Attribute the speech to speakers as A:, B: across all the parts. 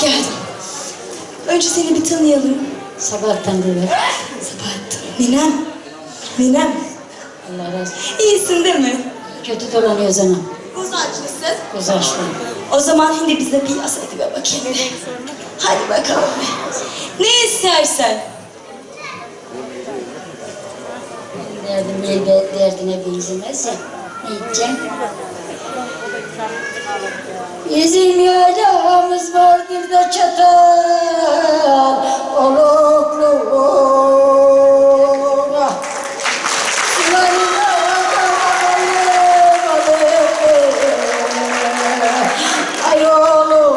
A: Gel. Önce seni bir tanıyalım.
B: Sabahtan beri.
A: Sabahattin. Ninem. Ninem.
B: Allah razı olsun.
A: İyisin değil mi?
B: Kötü.
A: Buz açmışsın.
B: Göz açtım.
A: O zaman şimdi bize bir yas ediver bakayım. Hadi bakalım. Ne istersen.
B: Derdim bir de derdine benzemez ya. Ne diyeceğim? Bizim yaramız vardır da çatal oluklu. Sularına Ay oğlum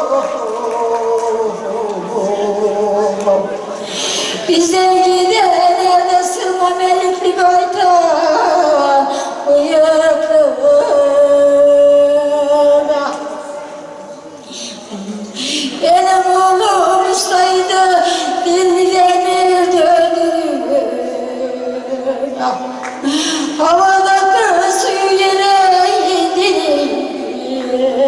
B: Bizden gidenlerde sırma melikli gaytan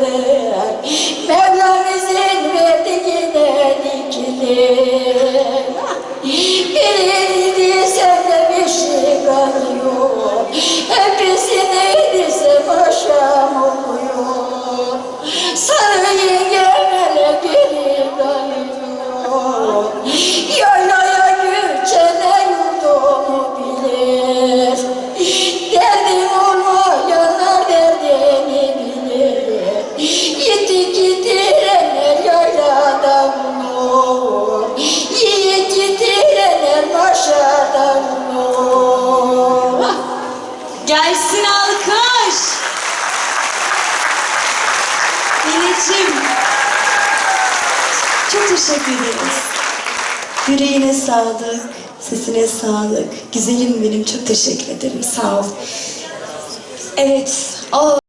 B: yıkılır Mevlam izin verdi yine dikilir Birini sende bir şey kalıyor Hepsini desem aşam oluyor Sarı yengemele geri kalıyor
A: Gelsin alkış. Denizciğim. Çok teşekkür ederiz. Yüreğine sağlık, sesine sağlık. Güzelim benim çok teşekkür ederim. Sağ ol. Evet, o